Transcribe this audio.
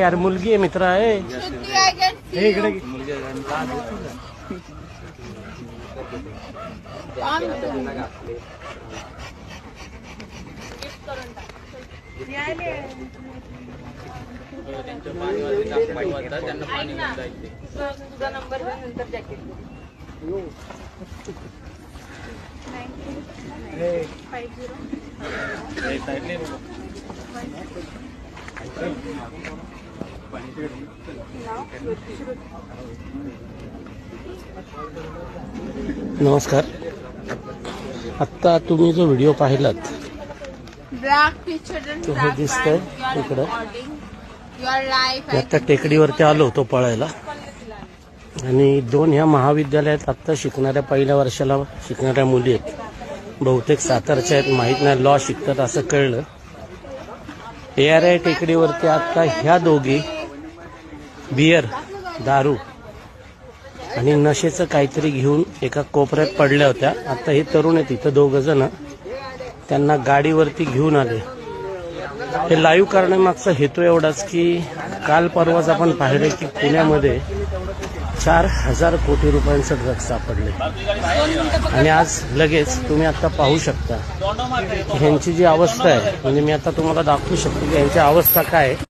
यार मुलगी है मित्र है नंबर नंतर नमस्कार. आत्ता तुम्ही जो व्हिडिओ पाहिलात तो हे. You are इकडं. can टेकडीवरती आलो होतो पळायला. आणि दोन ह्या महाविद्यालयात आत्ता शिकणाऱ्या पहिल्या वर्षाला शिकणाऱ्या मुली आहेत. बहुतेक सातारच्या आहेत माहीत नाही लॉ शिकतात असं कळलं. ए आर आय टेकडीवरती आत्ता ह्या दोघी बियर दारू आणि नशेचं काहीतरी घेऊन एका कोपऱ्यात पडल्या होत्या. आता हे तरुण आहेत इथं दोघ जण. त्यांना गाडीवरती घेऊन आले. हे लाईव्ह करण्यामागचा हेतू एवढाच की काल परवाच आपण पाहिले की पुण्यामध्ये चार हजार कोटी रुपयांचं ड्रग्ज सापडले. आणि आज लगेच तुम्ही आता पाहू शकता. ह्यांची जी अवस्था आहे म्हणजे मी आता तुम्हाला दाखवू शकतो की यांची अवस्था काय आहे.